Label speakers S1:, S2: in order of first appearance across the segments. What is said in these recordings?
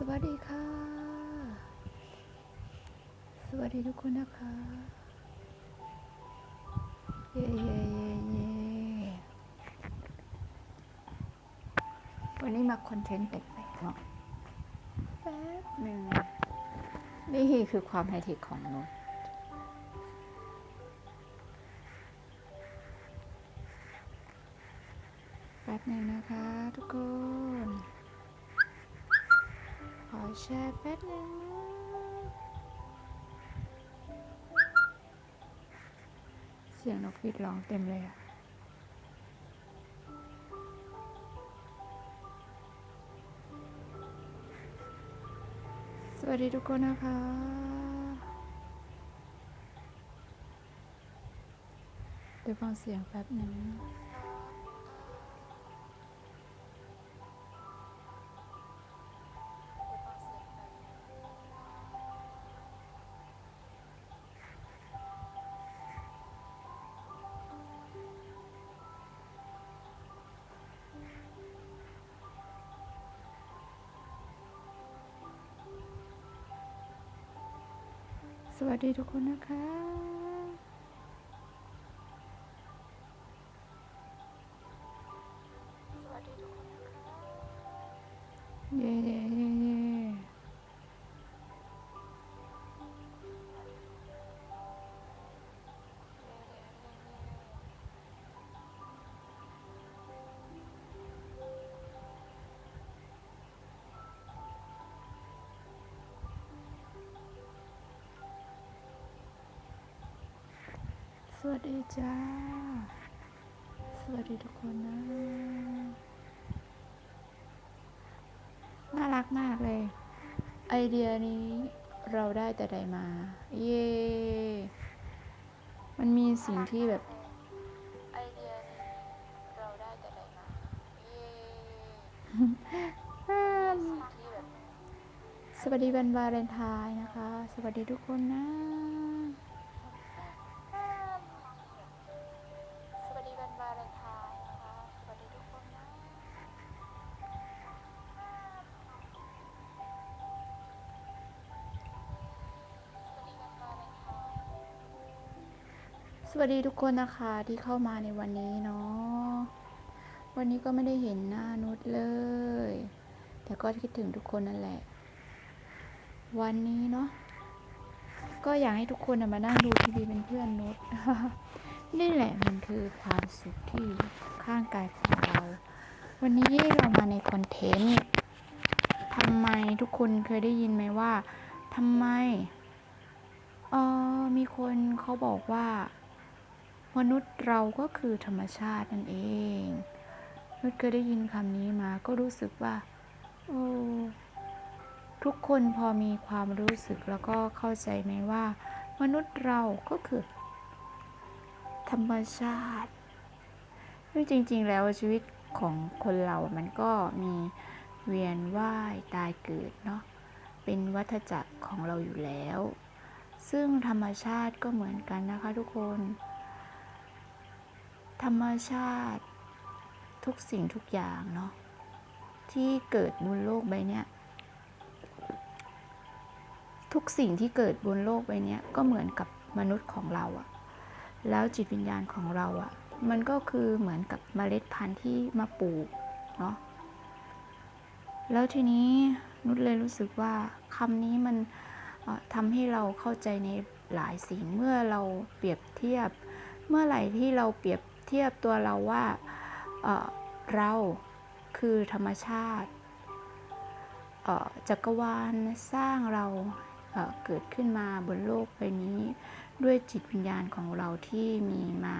S1: สวัสดีค่ะ สวัสดีทุกคนนะคะ เย่เย่เย่เย่วันนี้มาคอนเทนต์แปลกๆเนาะแป๊บหนึ่งนี่คือความไฮเทคของนุชแป๊บหนึ่งนะคะทุกคน อแชร์แป๊บนึงนะเสียงนกหวีดร้องเต็มเลยอะสวัสดีทุกคนนะคะเดี๋ยวฟังเสียงแป๊บหนึ่ง วัสดีทุกคนนะคะ วัสดีจ้า สวัสดีทุกคนนะ น่ารักมากเลย ไอเดียนี้เราได้แต่ใดมา เย่ มันมีสิ่งที่แบบไอเดียนี้เราได้แต่ใดมา เย่สวัสดีวันวาเลนไทน์นะคะ สวัสดีทุกคนนะ วัสดีทุกคนนะคะที่เข้ามาในวันนี้เนาะวันนี้ก็ไม่ได้เห็นหน้านุชเลย แต่ก็คิดถึงทุกคนนั่นแหละ วันนี้เนาะก็อยากให้ทุกคนมานั่งดูทีวีเป็นเพื่อนนุชนี่แหละมันคือความสุขที่ข้างกายของเรา วันนี้เรามาในคอนเทนต์ทำไมทุกคนเคยได้ยินไหมว่าทำไมเออมีคนเขาบอกว่า มนุษย์เราก็คือธรรมชาตินั่นเองนุชเคยได้ยินคำนี้มาก็รู้สึกว่าโอ้ทุกคนพอมีความรู้สึกแล้วก็เข้าใจไหมว่า มนุษย์เราก็คือ ธรรมชาติซึ่งจริง ๆ แล้วชีวิตของคนเรา มันก็มีเวียนว่ายตายเกิดเนาะ เป็นวัฏจักรของเราอยู่แล้ว ซึ่งธรรมชาติก็เหมือนกันนะคะทุกคน ธรรมชาติ ทุกสิ่งทุกอย่างเนาะที่เกิดบนโลกใบนี้ทุกสิ่งที่เกิดบนโลกใบนี้ก็เหมือนกับมนุษย์ของเราอะแล้วจิตวิญญาณของเราอะมันก็คือเหมือนกับเมล็ดพันธุ์ที่มาปลูกเนาะแล้วทีนี้นุชเลยรู้สึกว่าคำนี้มันทำให้เราเข้าใจในหลายสิ่งเมื่อเราเปรียบเทียบ เมื่อไหร่ที่เราเปรียบ เทียบตัวเราว่าเเราคือธรรมชาติจักรวาลสร้างเราเเกิดขึ้นมาบนโลกใบนี้ ด้วยจิตวิญญาณของเราที่มีมา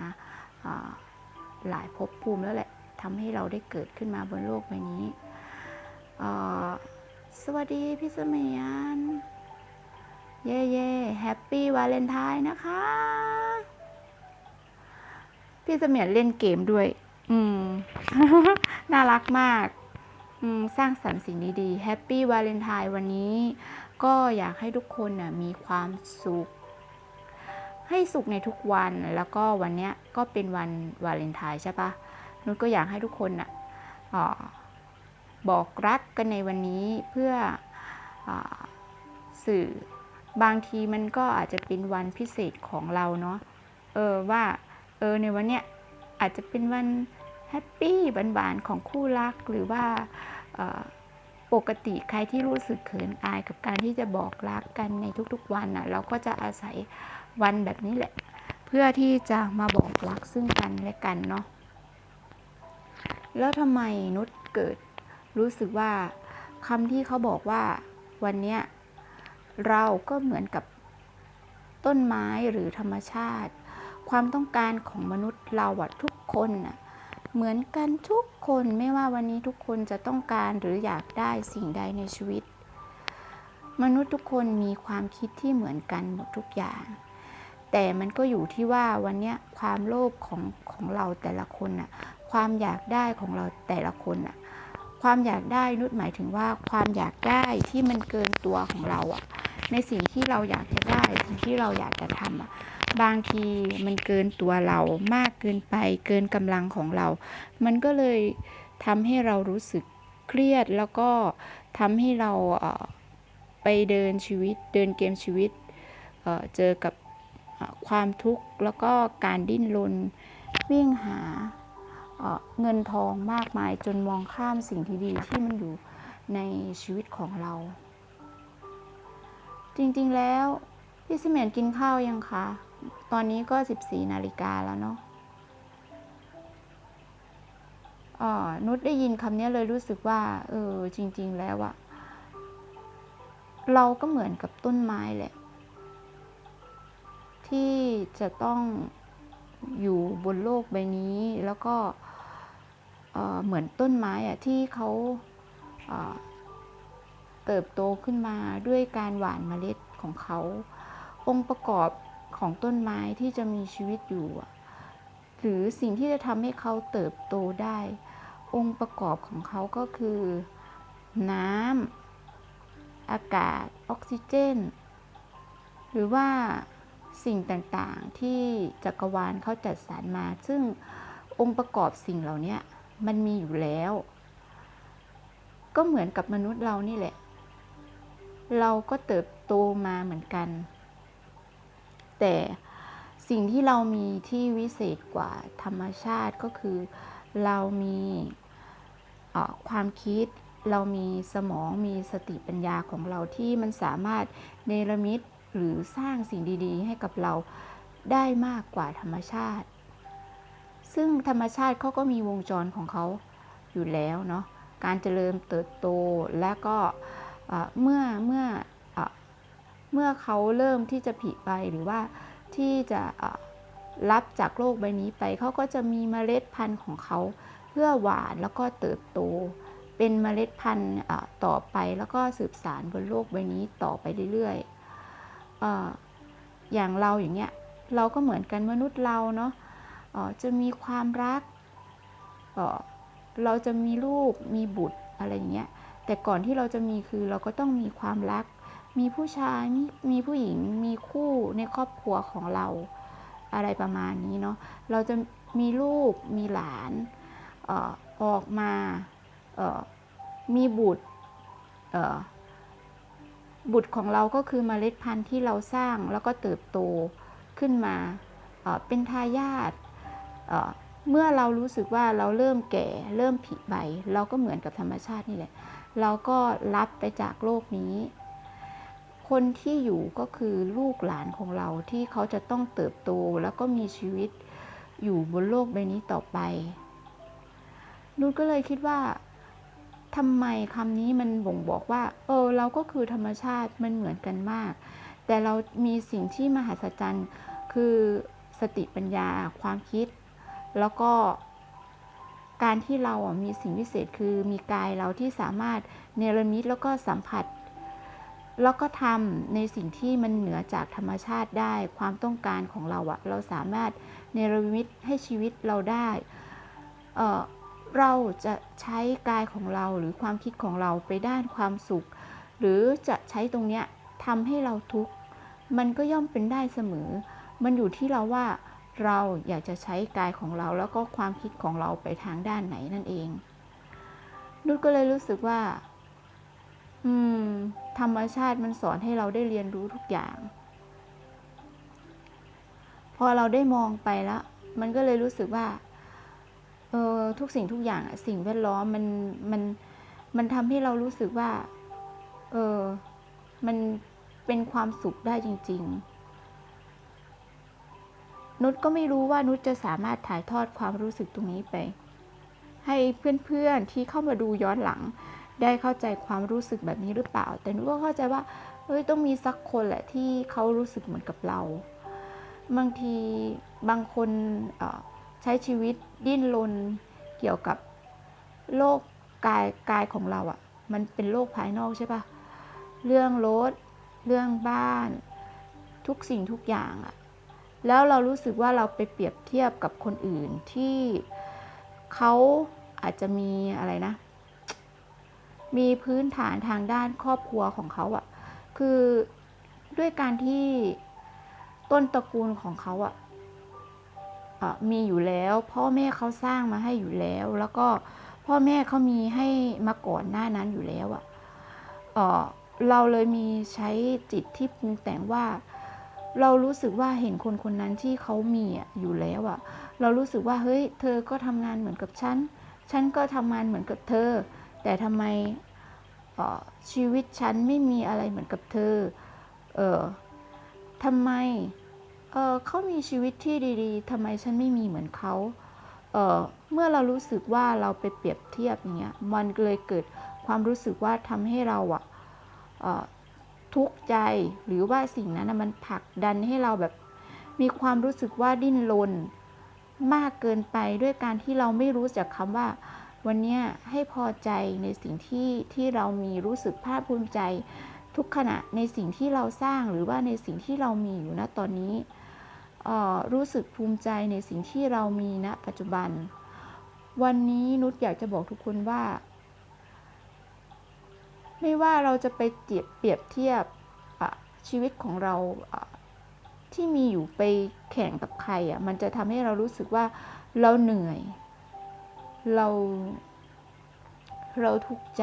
S1: หลายภพภูมิแล้วแหละทำให้เราได้เกิดขึ้นมาบนโลกใบนี้ สวัสดีพี่สมียนเย่เย่แฮปปี้วาเลนไทน์นะคะ พี่เสมียนเล่นเกมด้วย อืม น่ารักมาก อืม สร้างสรรค์สิ่งดีๆแฮปปี้วาเลนไทน์วันนี้ ก็อยากให้ทุกคนน่ะมีความสุข ให้สุขในทุกวันแล้วก็วันเนี้ยก็เป็นวันวาเลนไทน์ใช่ปะนุชก็อยากให้ทุกคนน่ะเอ่อบอกรักกันในวันนี้เพื่ออ่าสื่อบางทีมันก็อาจจะเป็นวันพิเศษของเราเนาะเออว่า เออในวันเนี้ยอาจจะเป็นวันแฮปปี้บานๆของคู่รักหรือว่าปกติใครที่รู้สึกเขินอายกับการที่จะบอกรักกันในทุกๆวันน่ะเราก็จะอาศัยวันแบบนี้แหละ เพื่อที่จะมาบอกรักซึ่งกันและกันเนาะแล้วทำไมนุชเกิดรู้สึกว่าคำที่เขาบอกว่าวันเนี้ยเราก็เหมือนกับต้นไม้หรือธรรมชาติ ความต้องการของมนุษย์เราอะทุกคนน่ะเหมือนกันทุกคนไม่ว่าวันนี้ทุกคนจะต้องการหรืออยากได้สิ่งใดในชีวิต มนุษย์ทุกคนมีความคิดที่เหมือนกันหมดทุกอย่าง แต่มันก็อยู่ที่ว่าวันนี้ความโลภของของเราแต่ละคนน่ะความอยากได้ของเราแต่ละคนน่ะความอยากได้นุชหมายถึงว่าความอยากได้ที่มันเกินตัวของเราอะในสิ่งที่เราอยากจะได้สิ่งที่เราอยากจะทำอะ บางทีมันเกินตัวเรามากเกินไป เกินกำลังของเรา มันก็เลยทำให้เรารู้สึกเครียดแล้วก็ทำให้เราไปเดินชีวิต เดินเกมชีวิตเจอกับความทุกข์แล้วก็การดิ้นรนวิ่งหาเงินทองมากมายจนมองข้ามสิ่งที่ดีที่มันอยู่ในชีวิตของเรา จริงๆแล้ว พี่สิเมียนกินข้าวยังคะ ตอนนี้ก็14นาฬิกาแล้วเนาะอ่อนุชได้ยินคำนี้เลยรู้สึกว่า เออ จริง ๆ แล้วอะเราก็เหมือนกับต้นไม้แหละ ที่จะต้องอยู่บนโลกใบนี้แล้วก็เอ่อเหมือนต้นไม้อะที่เขาเออเติบโตขึ้นมาด้วยการหว่านเมล็ดของเขา องค์ประกอบ ของต้นไม้ที่จะมีชีวิตอยู่ หรือสิ่งที่จะทำให้เขาเติบโตได้ องค์ประกอบของเขาก็คือ น้ำอากาศออกซิเจน หรือว่าสิ่งต่างๆที่จักรวาลเขาจัดสรรมา ซึ่งองค์ประกอบสิ่งเหล่านี้มันมีอยู่แล้ว ก็เหมือนกับมนุษย์เรานี่แหละ เราก็เติบโตมาเหมือนกัน แต่สิ่งที่เรามีที่วิเศษกว่าธรรมชาติก็คือเรามีความคิดเรามีสมองมีสติปัญญาของเราที่มันสามารถเนรมิตหรือสร้างสิ่งดีๆ ให้กับเราได้มากกว่าธรรมชาติ ซึ่งธรรมชาติเขาก็มีวงจรของเขาอยู่แล้วเนาะการเจริญเติบโตและก็เมื่อเมื่อ เมื่อเขาเริ่มที่จะผลิใบหรือว่าที่จะรับจากโลกใบนี้ไป เขาก็จะมีเมล็ดพันธุ์ของเขาเพื่อหวานแล้วก็เติบโต เป็นเมล็ดพันธุ์ต่อไปแล้วก็สืบสานบนโลกใบนี้ต่อไปเรื่อยๆออย่างเราอย่างเงี้ยเราก็เหมือนกันมนุษย์เราเนาะจะมีความรักเเราจะมีลูกมีบุตรอะไรอย่างเงี้ยแต่ก่อนที่เราจะมีคือเราก็ต้องมีความรัก มีผู้ชายมีมีผู้หญิงมีคู่ในครอบครัวของเราอะไรประมาณนี้เนาะเราจะมีลูกมีหลานเอ่อออกมาเอ่อมีบุตรเอ่อบุตรของเราก็คือเมล็ดพันธุ์ที่เราสร้างแล้วก็เติบโตขึ้นมาเอ่อเป็นทายาทเอ่อเมื่อเรารู้สึกว่าเราเริ่มแก่เริ่มผลิใบ เราก็เหมือนกับธรรมชาตินี่แหละ เราก็รับไปจากโลกนี้ คนที่อยู่ก็คือลูกหลานของเราที่เขาจะต้องเติบโตแล้วก็มีชีวิตอยู่บนโลกใบนี้ต่อไป นุชก็เลยคิดว่าทำไมคำนี้มันบ่งบอกว่า เออ เราก็คือธรรมชาติมันเหมือนกันมาก แต่เรามีสิ่งที่มหัศจรรย์คือสติปัญญาความคิด แล้วก็การที่เราอะมีสิ่งพิเศษคือมีกายเราที่สามารถเนรมิตแล้วก็สัมผัส แล้วก็ทำในสิ่งที่มันเหนือจากธรรมชาติได้ ความต้องการของเราอะเราสามารถเนรมิตให้ชีวิตเราได้เอ่อเราจะใช้กายของเราหรือความคิดของเราไปด้านความสุข หรือจะใช้ตรงเนี้ยทำให้เราทุกข์มันก็ย่อมเป็นได้เสมอ มันอยู่ที่เราว่าเราอยากจะใช้กายของเราแล้วก็ความคิดของเราไปทางด้านไหนนั่นเองนุชก็เลยรู้สึกว่า อืม ธรรมชาติมันสอนให้เราได้เรียนรู้ทุกอย่าง พอเราได้มองไปแล้ว มันก็เลยรู้สึกว่า เออทุกสิ่งทุกอย่างอะสิ่งแวดล้อมมันมันมันทำให้เรารู้สึกว่า เออมันเป็นความสุขได้จริง ๆ นุชก็ไม่รู้ว่านุชจะสามารถถ่ายทอดความรู้สึกตรงนี้ไป ให้เพื่อนๆที่เข้ามาดูย้อนหลัง ได้เข้าใจความรู้สึกแบบนี้หรือเปล่า แต่นุชก็เข้าใจว่าเฮ้ยต้องมีสักคนแหละที่เขารู้สึกเหมือนกับเรา บางทีบางคนใช้ชีวิตดิ้นรนเกี่ยวกับโลกกายกายของเราอะ่ะ มันเป็นโลกภายนอกใช่ปะเรื่องรถเรื่องบ้าน ทุกสิ่งทุกอย่างอะ่ะแล้วเรารู้สึกว่าเราไปเปรียบเทียบกับคนอื่นที่เขาอาจจะมีอะไรนะ มีพื้นฐานทางด้านครอบครัวของเขาอะ่ะ คือด้วยการที่ต้นตระกูลของเขาอะ่ะมีอยู่แล้ว พ่อแม่เขาสร้างมาให้อยู่แล้ว แล้วก็พ่อแม่เขามีให้มาก่อนหน้านั้นอยู่แล้วอะ่ะเราเลยมีใช้จิตที่ปรุงแต่งว่า เรารู้สึกว่าเห็นคนคนนั้นที่เขามีอะอยู่แล้วอะ เรารู้สึกว่าเฮ้ย เธอก็ทำงานเหมือนกับฉัน ฉันก็ทำงานเหมือนกับเธอ แต่ทำไมชีวิตฉันไม่มีอะไรเหมือนกับเธอ เออทำไม เออเขามีชีวิตที่ดีๆทำไมฉันไม่มีเหมือนเขา เออเมื่อเรารู้สึกว่าเราไปเปรียบเทียบอย่างเงี้ย มันเลยเกิดความรู้สึกว่าทำให้เราอะทุกข์ใจหรือว่าสิ่งนั้นมันผลักดันให้เราแบบมีความรู้สึกว่าดิ้นรนมากเกินไปด้วยการที่เราไม่รู้จักคำว่า วันนี้ให้พอใจในสิ่งที่ที่เรามีรู้สึกภาคภูมิใจ ทุกขณะในสิ่งที่เราสร้างหรือว่าในสิ่งที่เรามีอยู่ณตอนนี้รู้สึกภูมิใจในสิ่งที่เรามีณปัจจุบัน วันนี้นุชอยากจะบอกทุกคนว่า ไม่ว่าเราจะไปเทียบเปรียบเทียบชีวิตของเราที่มีอยู่ไปแข่งกับใครอะมันจะทำให้เรารู้สึกว่าเราเหนื่อย เราเราทุกข์ใจ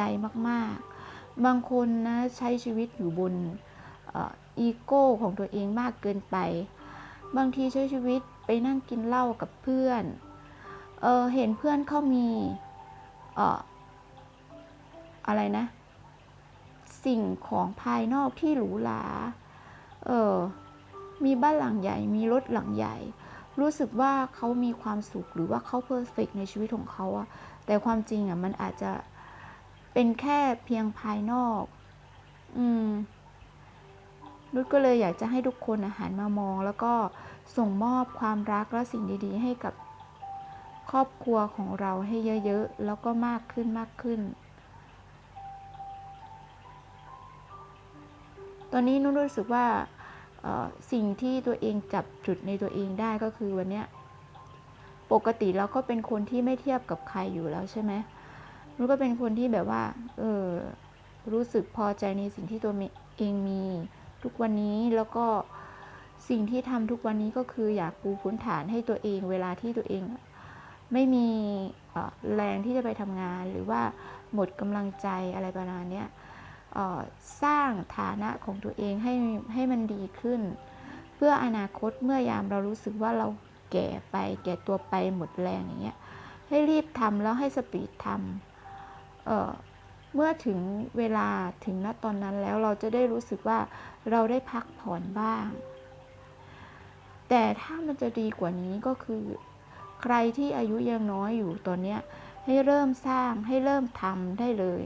S1: มากๆ บางคนนะใช้ชีวิตอยู่บนอีโก้ของตัวเองมากเกินไป บางทีใช้ชีวิตไปนั่งกินเหล้ากับเพื่อนเออเห็นเพื่อนเขามีเอออะไรนะ สิ่งของภายนอกที่หรูหรา เออมีบ้านหลังใหญ่ มีรถหลังใหญ่ รู้สึกว่าเขามีความสุขหรือว่าเขาเพอร์เฟกในชีวิตของเขาอะแต่ความจริงอะมันอาจจะเป็นแค่เพียงภายนอก อืมนุชก็เลยอยากจะให้ทุกคนอาหารมามอง แล้วก็ส่งมอบความรักและสิ่งดี ๆ ให้กับครอบครัวของเราให้เยอะ ๆ แล้วก็มากขึ้นมากขึ้น ตอนนี้นุชรู้สึกว่า สิ่งที่ตัวเองจับจุดในตัวเองได้ก็คือวันนี้ปกติเราก็เป็นคนที่ไม่เทียบกับใครอยู่แล้วใช่ไหมนุก็เป็นคนที่แบบว่า เออ รู้สึกพอใจในสิ่งที่ตัวเองมี ทุกวันนี้แล้วก็สิ่งที่ทำทุกวันนี้ก็คืออยากปูพื้นฐานให้ตัวเอง เวลาที่ตัวเอง ไม่มีแรงที่จะไปทำงาน หรือว่าหมดกำลังใจอะไรประมาณนี้ สร้างฐานะของตัวเองให้ให้มันดีขึ้น เพื่ออนาคตเมื่อยามเรารู้สึกว่าเราแก่ไปแก่ตัวไปหมดแรงอย่างเงี้ยให้รีบทำแล้วให้สปีดทำเเมื่อถึงเวลาถึงณตอนนั้นแล้วเราจะได้รู้สึกว่าเราได้พักผ่อนบ้าง แต่ถ้ามันจะดีกว่านี้ก็คือ ใครที่อายุยังน้อยอยู่ตอนนี้ให้เริ่มสร้างให้เริ่มทำได้เลย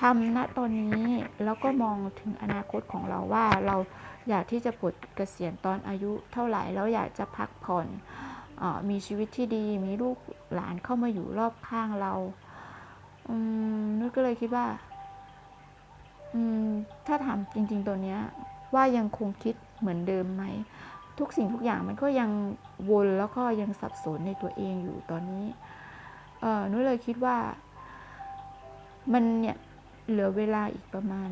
S1: ทำณตอนนี้แล้วก็มองถึงอนาคตของเราว่าเราอยากที่จะปลดเกษียณตอนอายุเท่าไหร่แล้วอยากจะพักผ่อนอมีชีวิตที่ดีมีลูกหลานเข้ามาอยู่รอบข้างเราอืมนุชก็เลยคิดว่า อืม ถ้าถามจริง ๆตัวเนี้ย ว่ายังคงคิดเหมือนเดิมไหมทุกสิ่งทุกอย่างมันก็ยังวนแล้วก็ยังสับสนในตัวเองอยู่ตอนนี้ เออนุชเลยคิดว่า มันเนี่ย เหลือเวลาอีกประมาณ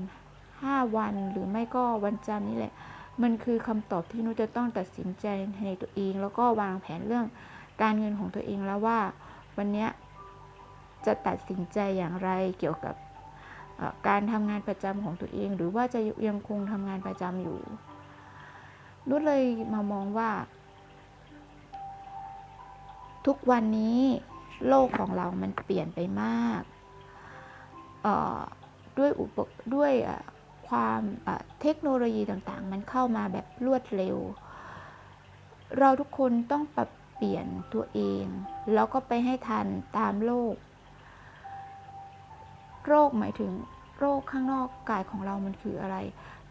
S1: 5 วันหรือไม่ก็วันจันทร์นี่แหละ มันคือคำตอบที่นุจะต้องตัดสินใจในตัวเอง แล้วก็วางแผนเรื่องการเงินของตัวเองแล้วว่า วันนี้จะตัดสินใจอย่างไรเกี่ยวกับการทำงานประจำของตัวเอง หรือว่าจะยังคงทำงานประจำอยู่นุชเลยมามองว่า ทุกวันนี้โลกของเรามันเปลี่ยนไปมาก เอ่อ ด้วยอุปด้วยความเทคโนโลยีต่างๆ มันเข้ามาแบบรวดเร็ว เราทุกคนต้องปรับเปลี่ยนตัวเอง แล้วก็ไปให้ทันตามโลก โรคหมายถึงโรคข้างนอกกายของเรามันคืออะไร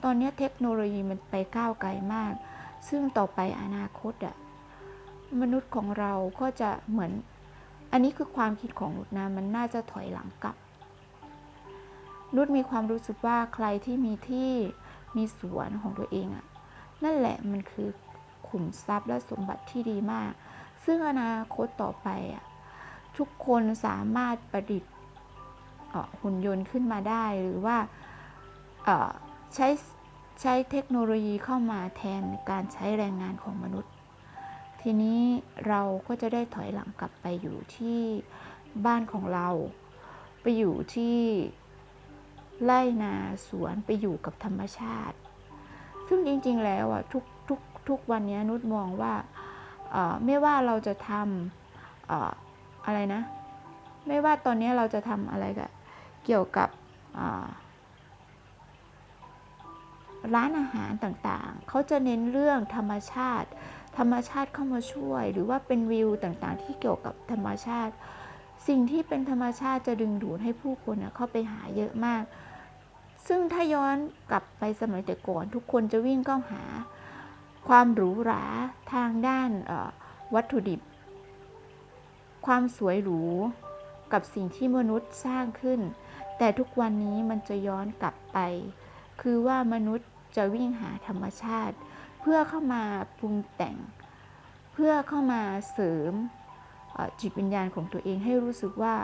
S1: ตอนนี้เทคโนโลยีมันไปก้าวไกลมาก ซึ่งต่อไปอนาคตอะมนุษย์ของเราก็จะเหมือน อันนี้คือความคิดของนุชนะ มันน่าจะถอยหลังกลับ นุชมีความรู้สึกว่าใครที่มีที่มีสวนของตัวเองอะนั่นแหละมันคือขุมทรัพย์และสมบัติที่ดีมาก ซึ่งอนาคตต่อไปอะทุกคนสามารถประดิษฐ์หุ่นยนต์ขึ้นมาได้หรือว่าใช้ใช้เทคโนโลยีเข้ามาแทนการใช้แรงงานของมนุษย์ ทีนี้เราก็จะได้ถอยหลังกลับไปอยู่ที่บ้านของเรา ไปอยู่ที่ ไร่นาสวนไปอยู่กับธรรมชาติ ซึ่งจริงๆแล้วอะทุกทุกทุกวันนี้นุชมองว่าไม่ว่าเราจะทำออะไรนะ ไม่ว่าตอนนี้เราจะทำอะไรกับเกี่ยวกับร้านอาหารต่างๆ เขาจะเน้นเรื่องธรรมชาติ ธรรมชาติเข้ามาช่วย หรือว่าเป็นวิวต่างๆ ที่เกี่ยวกับธรรมชาติ สิ่งที่เป็นธรรมชาติจะดึงดูดให้ผู้คนเข้าไปหาเยอะมาก ซึ่งถ้าย้อนกลับไปสมัยแต่ก่อน ทุกคนจะวิ่งเข้าหาความหรูหราทางด้านวัตถุดิบ ความสวยหรูกับสิ่งที่มนุษย์สร้างขึ้น แต่ทุกวันนี้มันจะย้อนกลับไป คือว่ามนุษย์จะวิ่งหาธรรมชาติ เพื่อเข้ามาปรุงแต่ง เพื่อเข้ามาเสริมจิตวิญญาณของตัวเองให้รู้สึกว่า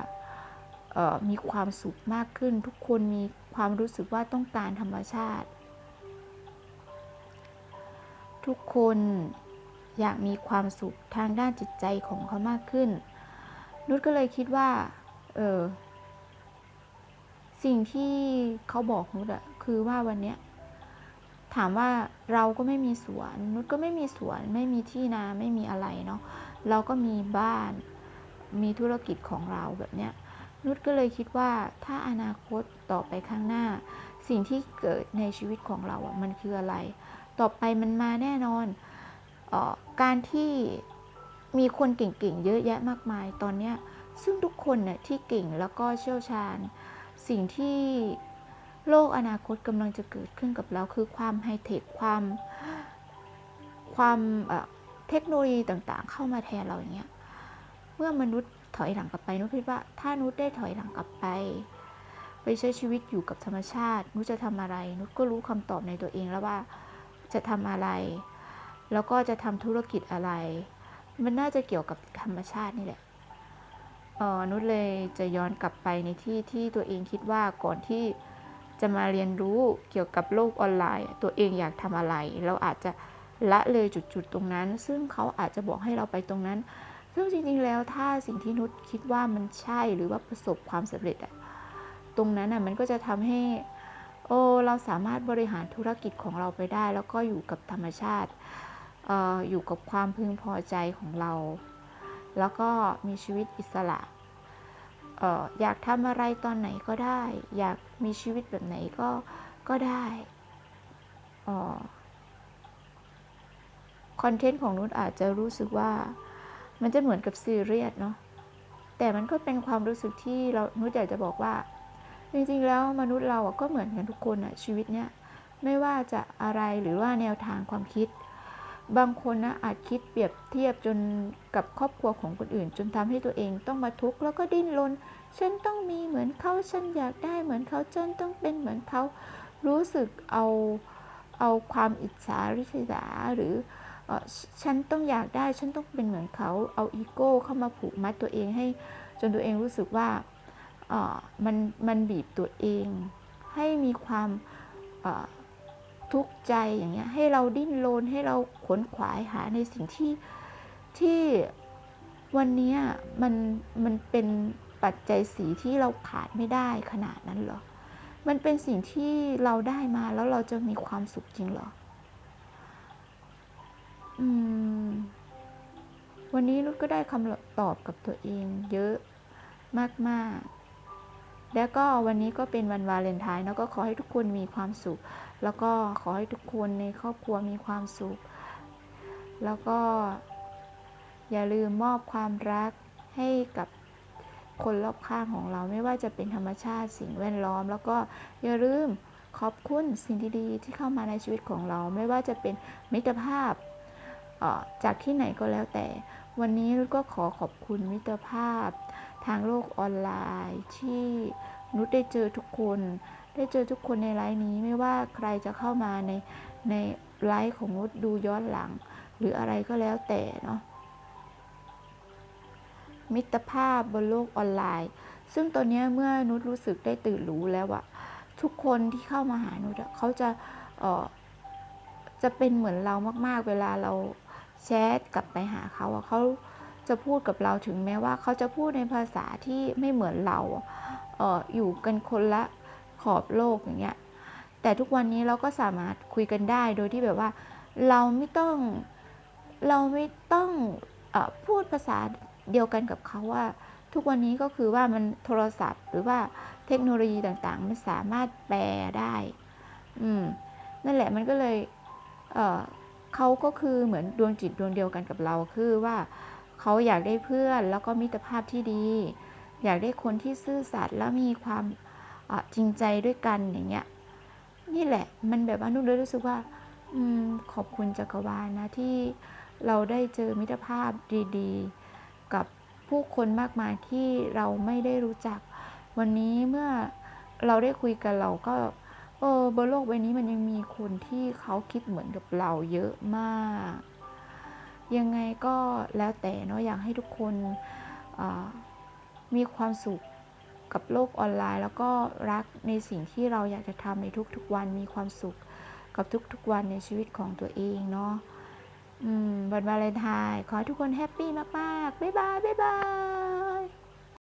S1: มีความสุขมากขึ้น ทุกคนมี ความรู้สึกว่าต้องการธรรมชาติ ทุกคนอยากมีความสุขทางด้านจิตใจของเขามากขึ้น นุชก็เลยคิดว่า เออ สิ่งที่เขาบอกนุชอะคือว่าวันเนี้ยถามว่าเราก็ไม่มีสวน นุชก็ไม่มีสวน ไม่มีที่นา ไม่มีอะไรเนาะ เราก็มีบ้าน มีธุรกิจของเราแบบเนี้ย นุชก็เลยคิดว่าถ้าอนาคตต่อไปข้างหน้า สิ่งที่เกิดในชีวิตของเราอะมันคืออะไร ต่อไปมันมาแน่นอนออการที่มีคนเก่งๆ เยอะแยะมากมายตอนเนี้ยซึ่งทุกคนเนี่ยที่เก่งแล้วก็เชี่ยวชาญ สิ่งที่โลกอนาคตกำลังจะเกิดขึ้นกับเราคือความไฮเทคความความเเทคโนโลยีต่างๆ เข้ามาแทนเราอย่างเงี้ยเมื่อมนุษย์ ถอยหลังกลับไปนุชคิดว่าถ้านุชได้ถอยหลังกลับไป ไปใช้ชีวิตอยู่กับธรรมชาติ นุชจะทำอะไร นุชก็รู้คำตอบในตัวเองแล้วว่าจะทำอะไร แล้วก็จะทำธุรกิจอะไร มันน่าจะเกี่ยวกับธรรมชาตินี่แหละเออนุชเลยจะย้อนกลับไปในที่ที่ตัวเองคิดว่าก่อนที่จะมาเรียนรู้เกี่ยวกับโลกออนไลน์ ตัวเองอยากทำอะไร เราอาจจะละเลยจุดๆตรงนั้น ซึ่งเขาอาจจะบอกให้เราไปตรงนั้น ซึ่งจริงๆแล้วถ้าสิ่งที่นุชคิดว่ามันใช่หรือว่าประสบความสำเร็จอะตรงนั้นอะมันก็จะทำให้โอ้เราสามารถบริหารธุรกิจของเราไปได้ แล้วก็อยู่กับธรรมชาติอออยู่กับความพึงพอใจของเรา แล้วก็มีชีวิตอิสระอออยากทำอะไรตอนไหนก็ได้ อยากมีชีวิตแบบไหนก็ก็ได้คอนเทนต์ของนุชอาจจะรู้สึกว่า มันจะเหมือนกับซีเรียสเนาะแต่มันก็เป็นความรู้สึกที่เรานุชอยากจะบอกว่า จริงๆแล้วมนุษย์เราก็เหมือนกันทุกคนอะชีวิตเนี้ยไม่ว่าจะอะไรหรือว่าแนวทางความคิด บางคนนะอาจคิดเปรียบเทียบจนกับครอบครัวของคนอื่น จนทำให้ตัวเองต้องมาทุกข์แล้วก็ดิ้นรนฉันต้องมีเหมือนเขาฉันอยากได้เหมือนเขาฉันต้องเป็นเหมือนเขารู้สึกเอาเอาความอิจฉาริษยาหรือ ฉฉันต้องอยากได้ ฉันต้องเป็นเหมือนเขา เอาอีโก้เข้ามาผูกมัดตัวเองให้ จนตัวเองรู้สึกว่าเออมันมันบีบตัวเอง ให้มีความทุกข์ใจอย่างเงี้ย ให้เราดิ้นรนให้เราขนขวายหาในสิ่งที่ที่วันนี้มันมันเป็นปัจจัยสีที่เราขาดไม่ได้ขนาดนั้นเหรอ มันเป็นสิ่งที่เราได้มาแล้วเราจะมีความสุขจริงเหรอ วันนี้นุชก็ได้คำตอบกับตัวเองเยอะมากๆ แล้วก็วันนี้ก็เป็นวันวาเลนไทน์แล้วก็ขอให้ทุกคนมีความสุข แล้วก็ขอให้ทุกคนในครอบครัวมีความสุข แล้วก็อย่าลืมมอบความรักให้กับคนรอบข้างของเราไม่ว่าจะเป็นธรรมชาติสิ่งแวดล้อม แล้วก็อย่าลืมขอบคุณสิ่งดีๆที่เข้ามาในชีวิตของเรา ไม่ว่าจะเป็นมิตรภาพ จากที่ไหนก็แล้วแต่ วันนี้นุชก็ขอขอบคุณมิตรภาพ ทางโลกออนไลน์ ที่นุชได้เจอทุกคน ได้เจอทุกคนในไลฟ์นี้ไม่ว่าใครจะเข้ามาในในไลฟ์ของนุชดูย้อนหลัง หรืออะไรก็แล้วแต่เนาะมิตรภาพบนโลกออนไลน์ ซึ่งตอนนี้เมื่อนุชรู้สึกได้ตื่นรู้แล้วอะทุกคนที่เข้ามาหานุชเขาจะเออจะเป็นเหมือนเรามาก ๆ เวลาเรา แชทกลับไปหาเขาอะเขาจะพูดกับเราถึงแม้ว่าเขาจะพูดในภาษาที่ไม่เหมือนเราเอออยู่กันคนละขอบโลกอย่างเงี้ยแต่ทุกวันนี้เราก็สามารถคุยกันได้โดยที่แบบว่า เราไม่ต้องเราไม่ต้องออพูดภาษาเดียวกันกับเขาว่า ทุกวันนี้ก็คือว่ามันโทรศัพท์ หรือว่าเทคโนโลยีต่างๆ มันสามารถแปลได้ อืมนั่นแหละมันก็เลยเออ เขาก็คือเหมือนดวงจิตดวงเดียวกันกับเราคือว่าเขาอยากได้เพื่อนแล้วก็มิตรภาพที่ดี อยากได้คนที่ซื่อสัตย์แล้วมีความจริงใจด้วยกันอย่างเงี้ยนี่แหละมันแบบว่านุ่นเลยรู้สึกว่าอืมขอบคุณจักรวาลนะที่เราได้เจอมิตรภาพดีๆ กับผู้คนมากมายที่เราไม่ได้รู้จัก วันนี้เมื่อเราได้คุยกันเราก็ ออบนโลกใบนี้มันยังมีคนที่เขาคิดเหมือนกับเราเยอะมาก ยังไงก็แล้วแต่เนาะอยากให้ทุกคนมีความสุขกับโลกออนไลน์ แล้วก็รักในสิ่งที่เราอยากจะทำในทุกๆวันมีความสุขกับทุกๆวันในชีวิตของตัวเองเนาะวันวาเลนไทน์ขอให้ทุกคนแฮปปี้มากๆ บ๊ายบาย บ๊ายบาย